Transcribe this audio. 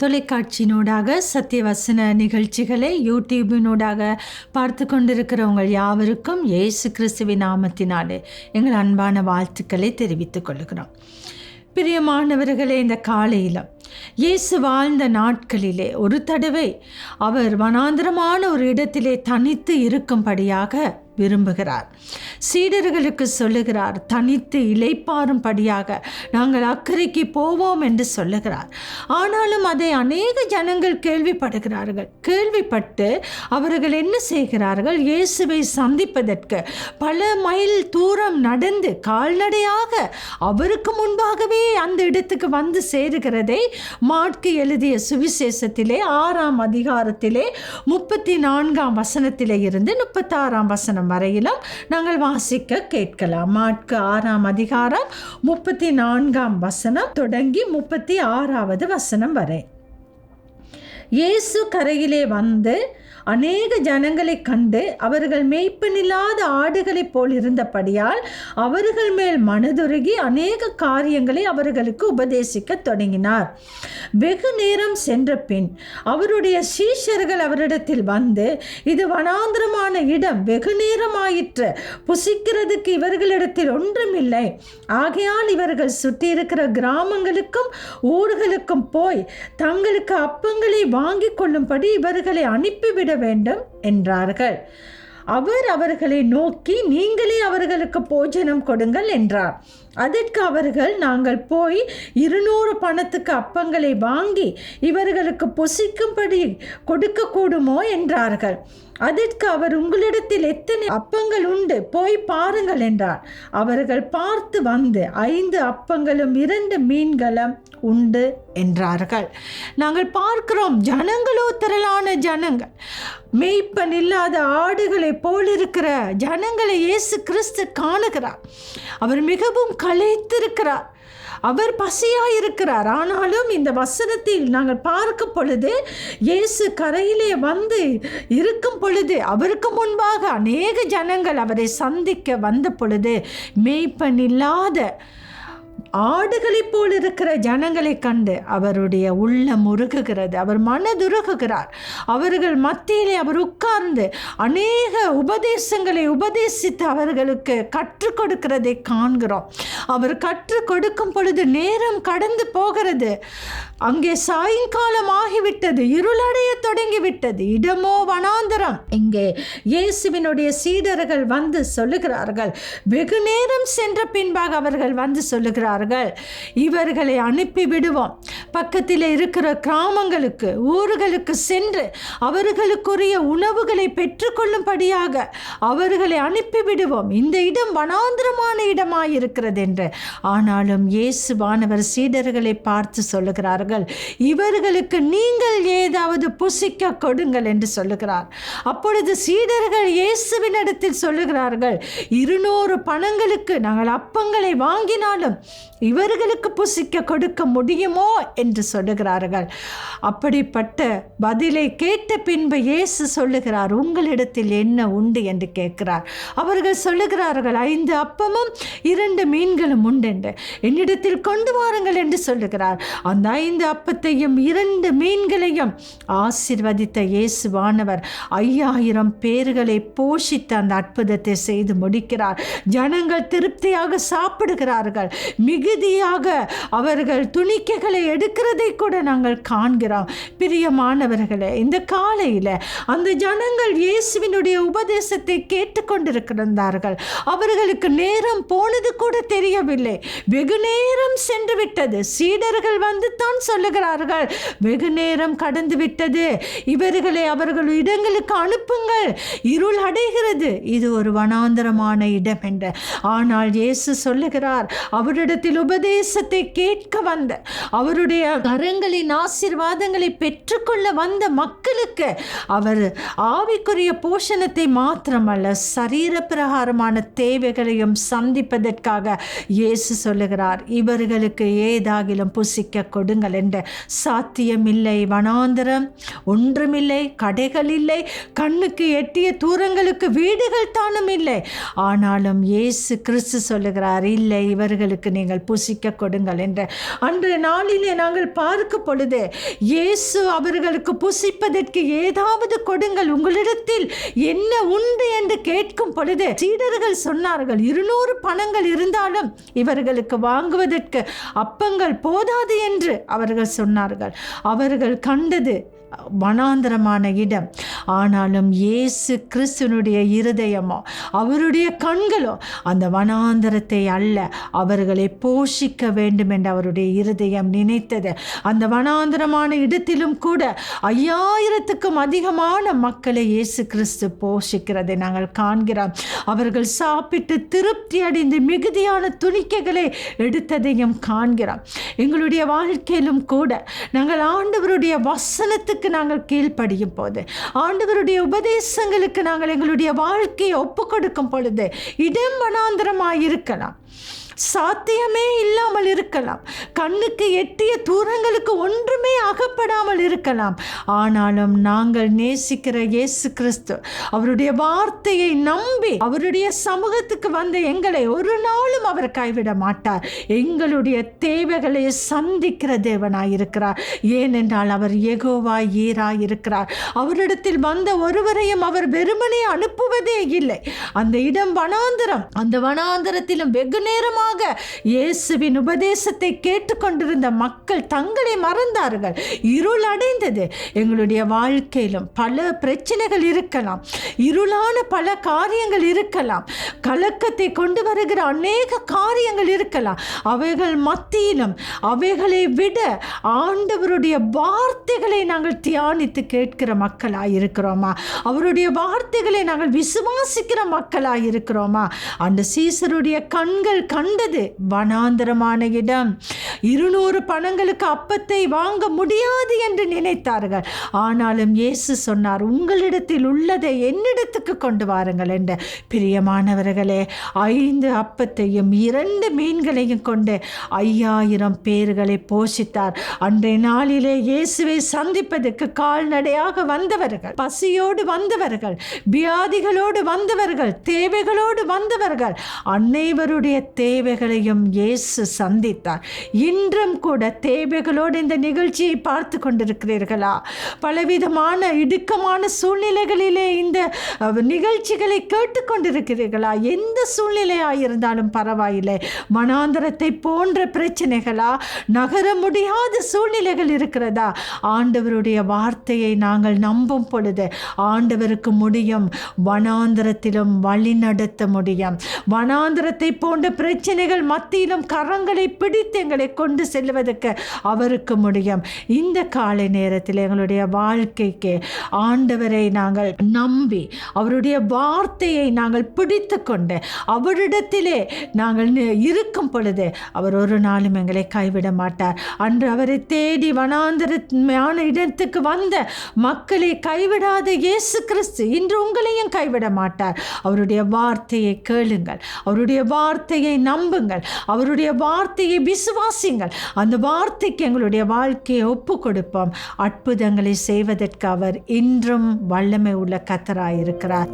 தொலைக்காட்சியினூடாக சத்தியவசன நிகழ்ச்சிகளை யூடியூபினூடாக பார்த்து கொண்டிருக்கிறவங்கள் யாவருக்கும் இயேசு கிறிஸ்துவின் நாமத்தினாலே எங்கள் அன்பான வாழ்த்துக்களை தெரிவித்துக் கொள்கிறோம் பிரியமானவர்களே இந்த காலையில் இயேசு வாழ்ந்த நாட்களிலே ஒரு தடவை அவர் வனாந்திரமான ஒரு இடத்திலே தனித்து இருக்கும்படியாக விரும்புகிறார். சீடர்களுக்கு சொல்லுகிறார் தனித்து இலைப்பாரும்படியாக நாங்கள் அக்கறைக்கு போவோம் என்று சொல்லுகிறார். ஆனாலும் அதை அநேக ஜனங்கள் கேள்விப்படுகிறார்கள். கேள்விப்பட்டு அவர்கள் என்ன செய்கிறார்கள்? இயேசுவை சந்திப்பதற்கு பல மைல் தூரம் நடந்து கால்நடையாக அவருக்கு முன்பாகவே அந்த இடத்துக்கு வந்து சேருகிறதை மாட்கு எழுதிய சுவிசேஷத்திலே ஆறாம் அதிகாரத்திலே முப்பத்தி நான்காம் வசனத்திலே இருந்து முப்பத்தாறாம் வசனம் வரையிலும் நாங்கள் வாசிக்க கேட்கலாம். மாட்கு ஆறாம் அதிகாரம் முப்பத்தி நான்காம் வசனம். தொடங்கி முப்பத்தி ஆறாவது வசனம் வரை. இயேசு கரையிலே வந்து அநேக ஜனங்களைக் கண்டு அவர்கள் மேய்ப்பனில்லாத ஆடுகளைப் போல் இருந்தபடியால் அவர்கள் மேல் மனதுருகி அநேக காரியங்களை அவர்களுக்கு உபதேசிக்கத் தொடங்கினார். வெகு நேரம் சென்ற பின் அவருடைய சீஷர்கள் அவரிடத்தில் வந்து இது வனாந்திரமான இடம் வெகு நேரமாயிற்று. புசிக்கிறதுக்கு இவர்களிடத்தில் ஒன்றுமில்லை. ஆகையால் இவர்கள் சுற்றி இருக்கிற கிராமங்களுக்கும் ஊர்களுக்கும் போய் தங்களுக்கு அப்பங்களை வாங்கி கொள்ளும்படி இவர்களை அனுப்பிவிட வேண்டும் என்றார்கள். அவர் அவர்களை நோக்கி நீங்களே அவர்களுக்கு போஜனம் கொடுங்கள் என்றார். அதற்கு அவர்கள் நாங்கள் போய் இருநூறு பணத்துக்கு அப்பங்களை வாங்கி இவர்களுக்கு புசிக்கும்படி கொடுக்கக்கூடுமோ என்றார்கள். அதற்கு அவர் உங்களிடத்தில் எத்தனை அப்பங்கள் உண்டு? போய் பாருங்கள் என்றார். அவர்கள் பார்த்து வந்து ஐந்து அப்பங்களும் இரண்டு மீன்களும் உண்டு என்றார்கள். நாங்கள் பார்க்கிறோம் ஜனங்களோ திரளான ஜனங்கள். மெய்ப்பன் இல்லாத ஆடுகளை போலிருக்கிற ஜனங்களை இயேசு கிறிஸ்து காணுகிறார். அவர் மிகவும் களைத்திருக்கிறார். அவர் பசியாக இருக்கிறார் ஆனாலும் இந்த வசனத்தில் நாங்கள் பார்க்கும் பொழுது இயேசு கரையிலே வந்து இருக்கும் பொழுது அவருக்கு முன்பாக அநேக ஜனங்கள் அவரை சந்திக்க வந்த பொழுது மேய்ப்பன் இல்லாத ஆடுகளைப் போல் இருக்கிற ஜனங்களை கண்டு அவருடைய உள்ளம் உருகுகிறது. அவர் மனதுருகுகிறார் அவர்கள் மத்தியிலே அவர் உட்கார்ந்து அநேக உபதேசங்களை உபதேசித்து அவர்களுக்கு கற்றுக் கொடுக்கிறதை காண்கிறோம். அவர் கற்றுக் கொடுக்கும் பொழுது நேரம் கடந்து போகிறது. அங்கே சாயங்காலம் ஆகிவிட்டது. இருளடைய தொடங்கிவிட்டது. இடமோ வனாந்தரம். இங்கே இயேசுவினுடைய சீடர்கள் வந்து சொல்லுகிறார்கள். வெகு நேரம் சென்ற பின்பாக அவர்கள் வந்து சொல்லுகிறார்கள். இவர்களை அனுப்பி விடுவோம். பக்கத்தில் இருக்கிற கிராமங்களுக்கு ஊர்களுக்கு சென்று அவர்களுக்குரிய உணவுகளை பெற்றுக்கொள்ளும்படியாக அவர்களை அனுப்பி விடுவோம். இந்த இடம் வனாந்திரமான இடமாயிருக்கிறது என்று. ஆனாலும் இயேசுவானவர் சீடர்களை பார்த்து சொல்லுகிறார்கள் இவர்களுக்கு நீங்கள் ஏதாவது புசிக்க கொடுங்கள் என்று சொல்லுகிறார். அப்பொழுது சீடர்கள் இயேசுவினிடத்தில் சொல்லுகிறார்கள் இருநூறு பணங்களுக்கு நாங்கள் அப்பங்களை வாங்கினாலும் இவர்களுக்கு புசிக்க கொடுக்க முடியுமோ என்று சொல்லுகிறார்கள். அப்படிப்பட்ட பதிலை கேட்ட பின்பு இயேசு சொல்லுகிறார் உங்களிடத்தில் என்ன உண்டு? என்று கேட்கிறார். அவர்கள் சொல்லுகிறார்கள் ஐந்து அப்பமும் இரண்டு மீன்களும் உண்டு என்று என்னிடத்தில் கொண்டு வாருங்கள் என்று சொல்லுகிறார். அந்த ஐந்து அப்பத்தையும் இரண்டு மீன்களையும் ஆசிர்வதித்த இயேசுவானவர் ஐயாயிரம் பேர்களை போஷித்த அந்த அற்புதத்தை செய்து முடிக்கிறார். ஜனங்கள் திருப்தியாக சாப்பிடுகிறார்கள். மிகுதியாக அவர்கள் துணிக்கைகளை எடுக்கிறதை கூட நாங்கள் காண்கிறோம். பிரியமானவர்களே இந்த காலையில் அந்த ஜனங்கள் இயேசுவினுடைய உபதேசத்தை கேட்டுக்கொண்டிருக்கிறார்கள் அவர்களுக்கு நேரம் போனது கூட தெரியவில்லை. வெகு நேரம் சென்று விட்டது சீடர்கள் வந்து தான் சொல்லுகிறார்கள். வெகு நேரம் கடந்து விட்டது இவர்களை அவர்கள் இடங்களுக்கு அனுப்புங்கள். இருள் அடைகிறது. இது ஒரு வனாந்தரமான இடம் என்று. ஆனால் இயேசு சொல்லுகிறார் அவரிடத்தில் உபதேசத்தை கேட்க வந்த அவருடைய கரங்களின் ஆசிர்வாதங்களை பெற்றுக்கொள்ள வந்த மக்களுக்கு அவர் ஆவிக்குரிய போஷணத்தை மாத்திரமல்ல சரீர பிரகாரமான தேவைகளையும் சந்திப்பதற்காக இயேசு சொல்லுகிறார் இவர்களுக்கு ஏதாகிலும் புசிக்க கொடுங்கள் என்ற சாத்தியமில்லை வனாந்தரம் ஒன்றுமில்லை கடைகள் இல்லை கண்ணுக்கு எட்டிய தூரங்களுக்கு வீடுகள் தானும் இல்லை ஆனாலும் இயேசு கிறிஸ்து சொல்லுகிறார் இல்லை இவர்களுக்கு நீங்கள் புசிக்க கொடுங்கள் என்று. அன்று நாளிலே நாங்கள் பார்க்க பொழுது இயேசு அவர்களுக்கு புசிப்பதற்கு ஏதாவது கொடுங்கள் உங்களிடத்தில் என்ன உண்டு என்று கேட்கும் பொழுது சீடர்கள் சொன்னார்கள் இருநூறு பணங்கள் இருந்தாலும் இவர்களுக்கு வாங்குவதற்கு அப்பங்கள் போதாது என்று அவர்கள் சொன்னார்கள். அவர்கள் கண்டது வனாந்தரமான இடம். ஆனாலும் இயேசு கிறிஸ்துனுடைய இருதயமோ அவருடைய கண்களோ அந்த வனாந்தரத்தை அல்ல. அவர்களை போஷிக்க வேண்டும் என்று அவருடைய இருதயம் நினைத்தது. அந்த வனாந்தரமான இடத்திலும் கூட ஐயாயிரத்துக்கும் அதிகமான மக்களை இயேசு கிறிஸ்து போஷிக்கிறதை நாங்கள் காண்கிறோம். அவர்கள் சாப்பிட்டு திருப்தி அடைந்து மிகுதியான துணிக்கைகளை எடுத்ததையும் காண்கிறோம். எங்களுடைய வாழ்க்கையிலும் கூட நாங்கள் ஆண்டவருடைய வசனத்துக்கு நாங்கள் கீழ்ப்படியும் போது ஆண்டவருடைய உபதேசங்களுக்கு நாங்கள் எங்களுடைய வாழ்க்கையை ஒப்பு கொடுக்கும் பொழுது இடம் வனாந்திரமாக இருக்கலாம் சாத்தியமே இல்லாமல் இருக்கலாம். கண்ணுக்கு எட்டிய தூரங்களுக்கு ஒன்றுமே அகப்படாமல் இருக்கலாம். ஆனாலும் நாங்கள் நேசிக்கிற இயேசு கிறிஸ்து அவருடைய வார்த்தையை நம்பி அவருடைய சமூகத்துக்கு வந்த எங்களை ஒரு நாளும் அவர் கைவிட மாட்டார். எங்களுடைய தேவைகளை சந்திக்கிற தேவனாய் இருக்கிறார். ஏனென்றால் அவர் எகோவா ஈராய் இருக்கிறார். அவரிடத்தில் வந்த ஒருவரையும் அவர் வெறுமனே அனுப்புவதே இல்லை. அந்த இடம் வனாந்தரம் அந்த வனாந்தரத்திலும் வெகு நேரமாக இயேசுவின் உபதேசத்தை கேட்டுக்கொண்டிருந்த மக்கள் தங்களை மறந்தார்கள். இருள் அடைந்தது எங்களுடைய வாழ்க்கையிலும் பல பிரச்சனைகள் இருக்கலாம். இருளான பல காரியங்கள் இருக்கலாம். கலக்கத்தை கொண்டு வருகிற அநேக காரியங்கள் இருக்கலாம். அவைகள் மத்தியிலும் அவைகளை விட ஆண்டவருடைய வார்த்தைகளை நாங்கள் தியானித்து கேட்கிற மக்களாக இருக்கிறோமா அவருடைய வார்த்தைகளை நாங்கள் விசுவாசிக்கிற மக்களாக இருக்கிறோமா அந்த சீசருடைய கண்கள் கண் இருந்தது வனாந்தரமான இடம். இருநூறு பணங்களுக்கு அப்பத்தை வாங்க முடியாது என்று நினைத்தார்கள். ஆனாலும் இயேசு சொன்னார் உங்களிடத்தில் உள்ளதை என்னிடத்துக்கு கொண்டு வாருங்கள் என்று. பிரியமானவர்களே ஐந்து அப்பத்தையும் இரண்டு மீன்களையும் கொண்டு ஐயாயிரம் பேர்களை போஷித்தார். அன்றைய நாளிலே இயேசுவை சந்திப்பதற்கு கால்நடையாக வந்தவர்கள் பசியோடு வந்தவர்கள் வியாதிகளோடு வந்தவர்கள் தேவைகளோடு வந்தவர்கள் அனைவருடைய தேவைகளையும் இயேசு சந்தித்தார். இன்றும் கூட தேவைகளோடு இந்த நிகழ்ச்சியை பார்த்து கொண்டிருக்கிறீர்களா? பலவிதமான இடுக்கமான சூழ்நிலைகளிலே இந்த நிகழ்ச்சிகளை கேட்டுக்கொண்டிருக்கிறீர்களா எந்த சூழ்நிலையாக இருந்தாலும் பரவாயில்லை. மனாந்தரத்தை போன்ற பிரச்சனைகளா? நகர முடியாத சூழ்நிலைகள் இருக்கிறதா? ஆண்டவருடைய வார்த்தையை நாங்கள் நம்பும் பொழுது ஆண்டவருக்கு முடியும் வனாந்தரத்திலும் வழி நடத்த முடியும். வனாந்தரத்தை போன்ற பிரச்சனை பிரச்சனைகள் மத்தியிலும் கரங்களை பிடித்து எங்களை கொண்டு செல்வதற்கு அவருக்கு முடியும். இந்த காலை நேரத்தில் எங்களுடைய வாழ்க்கைக்கு ஆண்டவரை நாங்கள் நம்பி அவருடைய வார்த்தையை நாங்கள் பிடித்து கொண்டு அவரிடத்திலே நாங்கள் இருக்கும் பொழுது அவர் ஒரு நாளும் எங்களை கைவிட மாட்டார். அன்று அவரை தேடி வனாந்தரமான இடத்துக்கு வந்த மக்களை கைவிடாத இயேசு கிறிஸ்து இன்று உங்களையும் கைவிட மாட்டார். அவருடைய வார்த்தையை கேளுங்கள். அவருடைய வார்த்தையை நம்ப நம்புங்கள். அவருடைய வார்த்தையை விசுவாசிங்கள். அந்த வார்த்தைக்கு எங்களுடைய வாழ்க்கையை ஒப்பு கொடுப்போம் அற்புதங்களை செய்வதற்கு அவர் இன்றும் வல்லமை உள்ள கத்தராயிருக்கிறார்